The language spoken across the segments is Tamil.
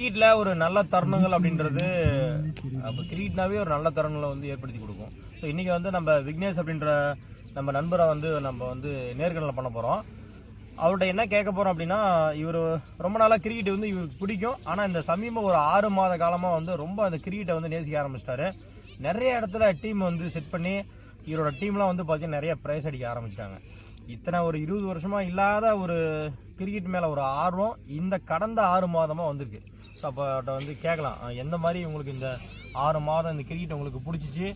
கிரீட்டில் ஒரு நல்ல தருணங்கள் அப்படின்றது அப்போ கிரீட்னாவே ஒரு நல்ல தருணங்களை வந்து ஏற்படுத்தி கொடுக்கும். ஸோ இன்றைக்கி வந்து நம்ம விக்னேஷ் அப்படின்ற நம்ம நண்பரை வந்து நம்ம வந்து நேர்காணல் பண்ண போகிறோம் அவர்கிட்ட என்ன கேட்க போகிறோம் அப்படின்னா இவர் ரொம்ப நாளாக கிரிக்கெட் வந்து இவருக்கு பிடிக்கும். ஆனால் இந்த சமீபம் ஒரு ஆறு மாத காலமாக வந்து ரொம்ப அந்த கிரிக்கெட்டை வந்து நேசிக்க ஆரம்பிச்சிட்டாரு. நிறைய இடத்துல டீம் வந்து செட் பண்ணி இவரோட டீம்லாம் வந்து பார்த்தீங்கன்னா நிறைய ப்ரைஸ் அடிக்க ஆரம்பிச்சிட்டாங்க. இத்தனை ஒரு இருபது வருஷமாக இல்லாத ஒரு கிரிக்கெட் மேலே ஒரு ஆர்வம் இந்த கடந்த ஆறு மாதமாக வந்திருக்கு. ஸோ அப்போ வந்து கேட்கலாம். எந்த மாதிரி உங்களுக்கு இந்த ஆறு மாதம் இந்த கிரிக்கெட் உங்களுக்கு பிடிச்சிச்சு?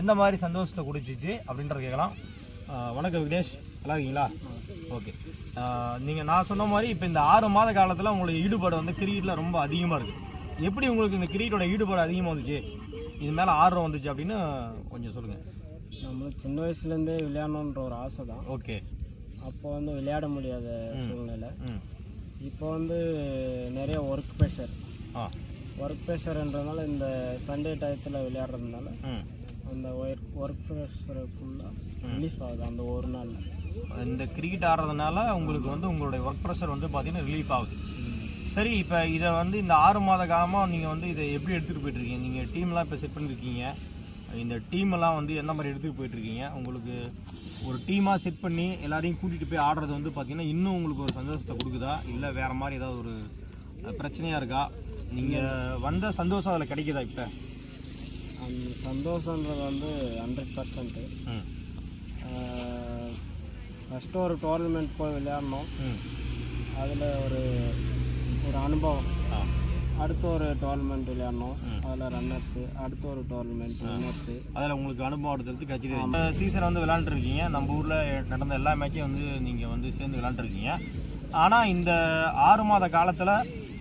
எந்த மாதிரி சந்தோஷத்தை கொடுத்துச்சு அப்படின்றத கேட்கலாம். வணக்கம் விக்னேஷ். நல்லா இருக்கீங்களா? ஓகே. நீங்கள் நான் சொன்ன மாதிரி இப்போ இந்த ஆறு மாத காலத்தில் உங்களுடைய ஈடுபாடு வந்து கிரிக்கெட்டில் ரொம்ப அதிகமாக இருக்குது எப்படி உங்களுக்கு இந்த கிரிக்கெட்டோட ஈடுபாடு அதிகமாக வந்துச்சு? இது மேலே ஆர்வம் வந்துச்சு அப்படின்னு கொஞ்சம் சொல்லுங்கள் நம்மளுக்கு சின்ன வயசுலேருந்தே விளையாடணுன்ற ஒரு ஆசை தான் ஓகே. அப்போ வந்து விளையாட முடியாத சூழ்நிலை. இப்போ வந்து நிறைய ஒர்க் ப்ரெஷர் ஒர்க் ப்ரெஷர்ன்றதுனால இந்த சண்டே டயத்தில் விளையாடுறதுனால அந்த ஒர்க் ஒர்க் ப்ரெஷர் ஃபுல்லாக ரிலீஃப் ஆகுது அந்த ஒரு நாளில். இந்த கிரிக்கெட் ஆடுறதுனால உங்களுக்கு வந்து உங்களுடைய ஒர்க் ப்ரெஷர் வந்து பார்த்தீங்கன்னா ரிலீஃப் ஆகுது. சரி இப்போ இதை வந்து இந்த ஆறு மாத காலமாக நீங்கள் வந்து இதை எப்படி எடுத்துகிட்டு போயிட்டுருக்கீங்க? நீங்கள் டீம்லாம் இப்போ செட் பண்ணியிருக்கீங்க இந்த டீம் எல்லாம் வந்து என்ன மாதிரி எடுத்துகிட்டு போயிட்டுருக்கீங்க? உங்களுக்கு ஒரு டீமாக செட் பண்ணி எல்லாரையும் கூட்டிகிட்டு போய் ஆடுறது வந்து பார்த்தீங்கன்னா இன்னும் உங்களுக்கு ஒரு சந்தோஷத்தை கொடுக்குதா? இல்லை வேறு மாதிரி ஏதாவது ஒரு பிரச்சனையாக இருக்கா? நீங்கள் வந்த சந்தோஷம் அதில் கிடைக்குதா இப்போ? அந்த சந்தோஷன்றது வந்து ஹண்ட்ரட் பர்சன்ட்டு ஃபஸ்ட்டு ஒரு டோர்னமெண்ட் போய் விளையாடணும். அதில் ஒரு ஒரு அனுபவம். அடுத்த ஒரு டோர்னமெண்ட் விளையாடணும். அதில் ரன்னர்ஸு அடுத்த ஒரு டோர்னமெண்ட் வின்னர்ஸு அதில் உங்களுக்கு அனுபவம் எடுத்துறது கிடைச்சிட்டு இந்த சீசன் வந்து விளாண்டுருக்கீங்க நம்ம ஊரில் நடந்த எல்லா மேட்சையும் வந்து நீங்கள் வந்து சேர்ந்து விளாண்டுருக்கீங்க ஆனால் இந்த ஆறு மாத காலத்தில்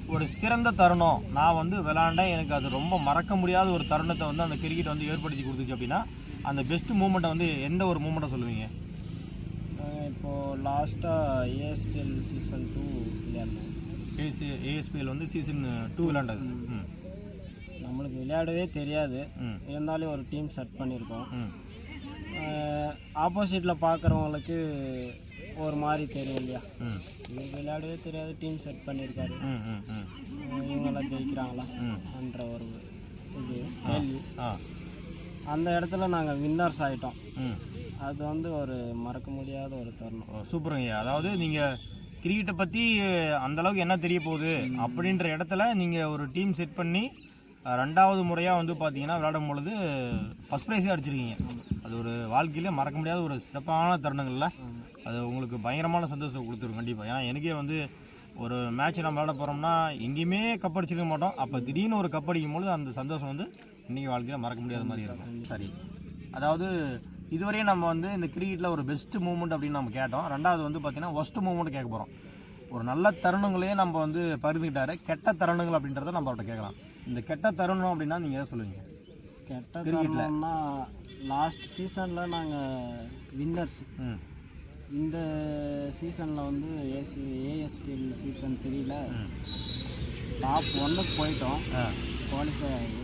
ஒரு சிறந்த தருணம். நான் வந்து விளாண்டேன் எனக்கு அது ரொம்ப மறக்க முடியாத ஒரு தருணத்தை வந்து அந்த கிரிக்கெட் வந்து ஏற்படுத்தி கொடுத்துச்சு அப்படின்னா அந்த பெஸ்ட் மூமெண்ட்டை வந்து எந்த ஒரு மூமெண்ட்டை சொல்லுவீங்க? இப்போது லாஸ்ட்டாக ஏஎஸ்பிஎல் சீசன் டூ விளையாடணும் ஏசி ஏஎஸ்பிஎல் வந்து சீசன் டூ விளாண்டது ம். நம்மளுக்கு விளையாடவே தெரியாது. ம். இருந்தாலும் ஒரு டீம் செட் பண்ணியிருக்கோம். ம். ஆப்போசிட்டில் பார்க்குறவங்களுக்கு ஒரு மாதிரி தெரியும் இல்லையா? இவங்க விளையாடவே தெரியாது டீம் செட் பண்ணியிருக்காரு ம் ம் ம். அஹ் இவங்கெல்லாம் ஜெயிக்கிறாங்களா? என்ற ஒரு இது கேள்வி. அந்த இடத்துல நாங்கள் வின்னர்ஸ் ஆகிட்டோம் அது வந்து ஒரு மறக்க முடியாத ஒரு தருணம். சூப்பருங்க அதாவது நீங்கள் கிரிக்கெட்டை பற்றி அந்த அளவுக்கு என்ன தெரிய போகுது அப்படின்ற இடத்துல நீங்கள் ஒரு டீம் செட் பண்ணி ரெண்டாவது முறையாக வந்து பார்த்தீங்கன்னா விளையாடும் பொழுது ஃபஸ்ட் ப்ரைஸே அடிச்சிருக்கீங்க. அது ஒரு வாழ்க்கையிலே மறக்க முடியாத ஒரு சிறப்பான தருணங்கள்ல. அது உங்களுக்கு பயங்கரமான சந்தோஷம் கொடுத்துரும் கண்டிப்பாக ஏன்னா எனக்கே வந்து ஒரு மேட்ச் நம்ம விளையாட போகிறோம்னா எங்கேயுமே கப் அடிச்சிருக்க மாட்டோம். அப்போ திடீர்னு ஒரு கப் அடிக்கும் பொழுது அந்த சந்தோஷம் வந்து இன்றைக்கி வாழ்க்கையில் மறக்க முடியாத மாதிரி இருக்கும். சரி. அதாவது இதுவரையும் நம்ம வந்து இந்த கிரிக்கெட்டில் ஒரு பெஸ்ட் மூமெண்ட் அப்படின்னு நம்ம கேட்டோம். ரெண்டாவது வந்து பார்த்தீங்கன்னா ஒஸ்ட் மூமெண்ட் கேட்க போகிறோம் ஒரு நல்ல தருணங்களையே நம்ம வந்து பகிர்ந்துக்கிட்டாரு கெட்ட தருணங்கள் அப்படின்றத நம்ம அவர்கிட்ட கேட்கலாம். இந்த கெட்ட தருணம் அப்படின்னா நீங்கள் எதை சொல்லுவீங்க? கெட்ட தருணம்னா லாஸ்ட் சீசனில் நாங்கள் வின்னர்ஸ் இந்த சீசனில் வந்து ஏசி ஏஎஸ்பிஎல் சீசன் த்ரீல ம். டாப் ஒன்னுக்கு போயிட்டோம். குவாலிஃபை ஆகி.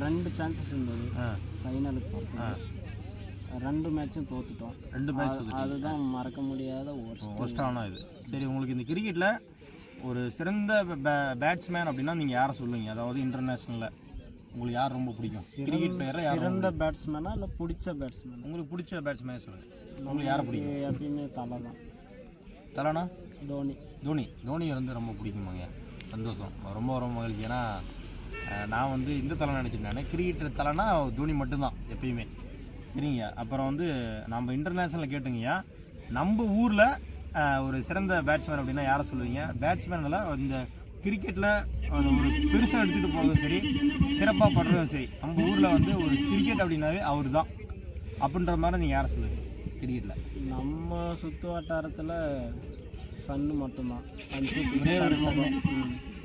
ரெண்டு சான்சஸ் இருந்தது. ஆ. ஃபைனலுக்கு போகிறதுக்கு ரெண்டு மேட்சும் தோத்துட்டோம். ரெண்டு மேட்ச் அதுதான் மறக்க முடியாத ஒஸ்டான இது. சரி உங்களுக்கு இந்த கிரிக்கெட்டில் ஒரு சிறந்த பேட்ஸ்மேன் அப்படின்னா நீங்கள் யாரை சொல்லுவீங்க? அதாவது இன்டர்நேஷ்னலில் உங்களுக்கு யார் ரொம்ப பிடிக்கும்? கிரிக்கெட் பிளேயரில் யார் சிறந்த பேட்ஸ்மேனா இல்லை பிடிச்ச பேட்ஸ்மேனா உங்களுக்கு பிடிச்ச பேட்ஸ்மேன் சொல்லுங்கள் உங்களுக்கு யாரை பிடிக்கும்? எப்பயுமே தலை தான் தலைனா? தோனி. தோனி. தோனி வந்து ரொம்ப பிடிக்குமாங்க. சந்தோஷம். ரொம்ப ரொம்ப மகிழ்ச்சி. ஏன்னா நான் வந்து இந்த தலை நினச்சிருந்தேன் கிரிக்கெட் தலைனா தோனி மட்டும்தான் எப்பயுமே. சரிங்க அப்புறம் வந்து நம்ம இன்டர்நேஷ்னலில் கேட்டுங்கய்யா. நம்ம ஊரில் ஒரு சிறந்த பேட்ஸ்மேன் அப்படின்னா யாரை சொல்லுவீங்க? பேட்ஸ்மேனில் இந்த கிரிக்கெட்டில் ஒரு பெருசாக எடுத்துகிட்டு போகிறதும் சரி சிறப்பாக படுறதும் சரி நம்ம ஊரில் வந்து ஒரு கிரிக்கெட் அப்படின்னாவே அவர் தான் அப்படின்ற மாதிரி நீங்கள் யாரை சொல்லுவீங்க கிரிக்கெட்டில் நம்ம சுற்று வட்டாரத்தில் சன்னு மட்டும்தான். அஞ்சு ஒரே ஒரு சன்னு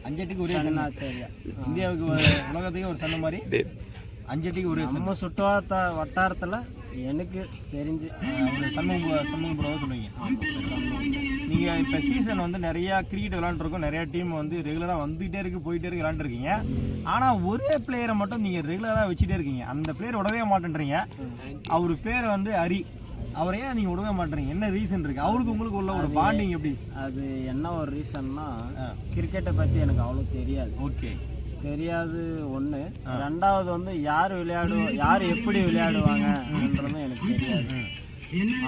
அஞ்சட்டுக்கு ஒரே சன்னு ஆச்சாரியா இந்தியாவுக்கு ஒரு உலகத்துக்கே ஒரு சண்டை மாதிரி? அஞ்சட்டிக்கு ஒரு நம்ம சுற்று வட்டா வட்டாரத்தில் எனக்கு தெரிஞ்சு சண்முக சண்முக புறாவை சொல்லுவீங்க. நீங்கள் இப்போ சீசன் வந்து நிறையா கிரிக்கெட் விளாண்டுருக்கோம் நிறையா டீம் வந்து ரெகுலராக வந்துகிட்டே இருக்கு போயிட்டே இருக்கு விளாண்டுருக்கீங்க ஆனால் ஒரே பிளேயரை மட்டும் நீங்கள் ரெகுலராக வச்சுட்டே இருக்கீங்க. அந்த பிளேயர் விடவே மாட்டேன்றீங்க. அவர் பேர் வந்து ஹரி. அவரை ஏன் நீங்கள் விடவே மாட்டீங்க என்ன ரீசன் இருக்கு? அவருக்கு உங்களுக்கு உள்ள ஒரு பாண்டிங் எப்படி? அது என்ன ஒரு ரீசன்னா. கிரிக்கெட்டை பற்றி எனக்கு அவ்வளோ தெரியாது. ஓகே தெரியாது ஒன்று ரெண்டாவது வந்து யார் விளையாடு யார் எப்படி விளையாடுவாங்கன்றதும் எனக்கு தெரியாது.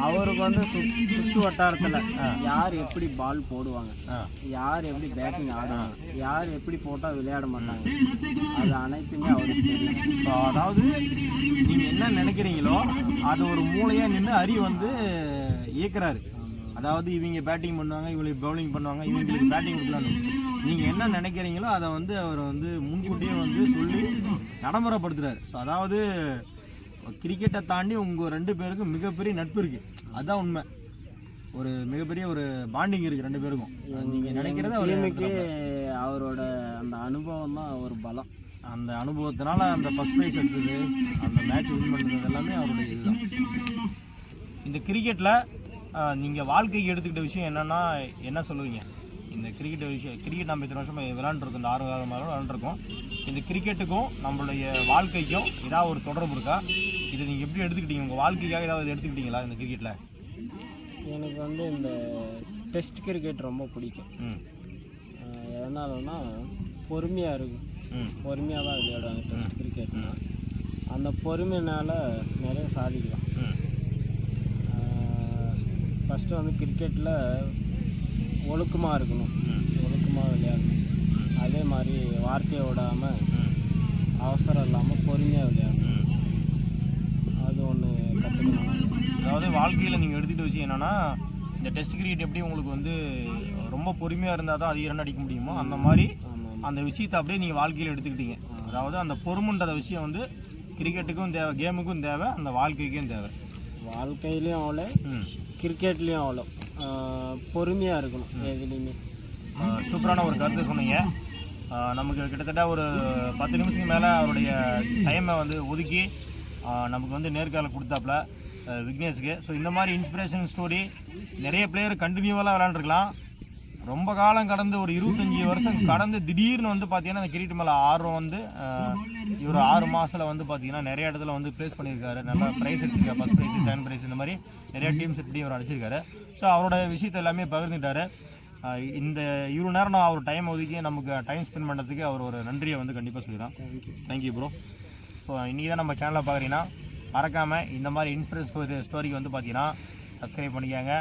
அவருக்கு வந்து சுற்று வட்டாரத்தில் யார் எப்படி பால் போடுவாங்க யார் எப்படி பேட்டிங் ஆடுவாங்க யார் எப்படி போட்டால் விளையாட மாட்டாங்க அது அனைத்துமே அவருக்கு தெரியும். அதாவது நீங்கள் என்ன நினைக்கிறீங்களோ அது ஒரு மூளையாக நின்று அரி வந்து இயக்குறாரு. அதாவது இவங்க பேட்டிங் பண்ணுவாங்க இவங்களுக்கு பவுலிங் பண்ணுவாங்க இவங்களுக்கு பேட்டிங் கொடுக்கலான்னு நீங்கள் என்ன நினைக்கிறீங்களோ அதை வந்து அவர் வந்து முன்கூட்டியே வந்து சொல்லி நடைமுறைப்படுத்துறாரு. ஸோ அதாவது கிரிக்கெட்டை தாண்டி உங்கள் ரெண்டு பேருக்கும் மிகப்பெரிய நட்பு இருக்குது அதுதான் உண்மை. ஒரு மிகப்பெரிய ஒரு பாண்டிங் இருக்குது ரெண்டு பேருக்கும். நீங்கள் நினைக்கிறத அவர் அவரோட அந்த அனுபவம் தான் ஒரு பலம். அந்த அனுபவத்தினால அந்த ஃபஸ்ட் ப்ரைஸ் எடுத்தது அந்த மேட்ச் வின் பண்ணது எல்லாமே அவருடைய இதுதான். இந்த கிரிக்கெட்டில் நீங்கள் வாழ்க்கைக்கு எடுத்துக்கிட்ட விஷயம் என்னென்னா என்ன சொல்லுவீங்க? இந்த கிரிக்கெட் விஷயம் கிரிக்கெட் நம்ம இத்தனை வருஷம் விளாண்டுருக்கோம் இந்த ஆறு காலமாக விளாண்டுருக்கோம் இந்த கிரிக்கெட்டுக்கும் நம்மளுடைய வாழ்க்கைக்கும் ஏதாவது ஒரு தொடர்பு இருக்கா? இது நீங்கள் எப்படி எடுத்துக்கிட்டீங்க? உங்கள் வாழ்க்கைக்காக ஏதாவது எடுத்துக்கிட்டீங்களா இந்த கிரிக்கெட்டில் எனக்கு வந்து இந்த டெஸ்ட் கிரிக்கெட் ரொம்ப பிடிக்கும். ம். அஹ் எதனாலனா பொறுமையாக இருக்கும். ம். பொறுமையாக தான் விளையாடுவாங்க டெஸ்ட் கிரிக்கெட்னா அந்த பொறுமையினால் நிறைய சாதிக்கலாம். ம். ஃபஸ்ட்டு வந்து கிரிக்கெட்டில் ஒழுக்கமாக இருக்கணும். ஒழுக்கமாக விளையாடணும். அதே மாதிரி வார்த்தையை விடாமல் அவசரம் இல்லாமல் பொறுமையாக விளையாடணும். அது ஒன்று கற்றுக்கணும் அதாவது வாழ்க்கையில் நீங்கள் எடுத்துக்கிட்ட விஷயம் என்னன்னா இந்த டெஸ்ட் கிரிக்கெட் எப்படி உங்களுக்கு வந்து ரொம்ப பொறுமையாக இருந்தால் தான் அதிக ரன் அடிக்க முடியுமோ அந்த மாதிரி அந்த விஷயத்தை அப்படியே நீங்கள் வாழ்க்கையில் எடுத்துக்கிட்டீங்க. அதாவது அந்த பொறுமைன்ற விஷயம் வந்து கிரிக்கெட்டுக்கும் தேவை கேமுக்கும் தேவை அந்த வாழ்க்கைக்கும் தேவை. வாழ்க்கையிலையும் அவ்வளோ கிரிக்கெட்லேயும் அவ்வளோ பொறுமையாக இருக்கணும் எதுலேயுமே. சூப்பரான ஒரு கருத்தை சொன்னீங்க. நமக்கு கிட்டத்தட்ட ஒரு பத்து நிமிஷத்துக்கு மேலே அவருடைய டைமை வந்து ஒதுக்கி நமக்கு வந்து நேர்கால கொடுத்தாப்புல விக்னேஷுக்கு. ஸோ இந்த மாதிரி இன்ஸ்பிரேஷன் ஸ்டோரி நிறைய பிளேயர் கண்டினியூவலாக விளாண்டுருக்கலாம். ரொம்ப காலம் கடந்து ஒரு இருபத்தஞ்சி வருஷம் கடந்து திடீர்னு வந்து பார்த்தீங்கன்னா அந்த கிரிக்கெட் மேலே ஆர்வம் வந்து இவர் ஆறு மாதத்தில் வந்து பார்த்தீங்கன்னா நிறைய இடத்துல வந்து ப்ளேஸ் பண்ணியிருக்காரு. நல்லா ப்ரைஸ் அடிச்சிருக்காரு. ஃபஸ்ட் ப்ரைஸ் செகண்ட் ப்ரைஸ் இந்த மாதிரி நிறைய டீம்ஸ் இப்படி இவர் அடிச்சிருக்காரு. ஸோ அவரோட விஷயத்தை எல்லாமே பகிர்ந்துட்டாரு. இந்த இவ்வளோ நேரம் நான் அவர் டைம் ஒதுக்கி நமக்கு டைம் ஸ்பெண்ட் பண்ணுறதுக்கு அவர் ஒரு நன்றியை வந்து கண்டிப்பாக சொல்லிடுறேன். தேங்க்யூ ப்ரோ ஸோ இன்றைக்கி தான் நம்ம சேனலை பார்க்குறீங்கன்னா மறக்காமல் இந்த மாதிரி இன்ஸ்பிரஸ் ஸ்டோரிக்கு வந்து பார்த்தீங்கன்னா சப்ஸ்கிரைப் பண்ணிக்கோங்க.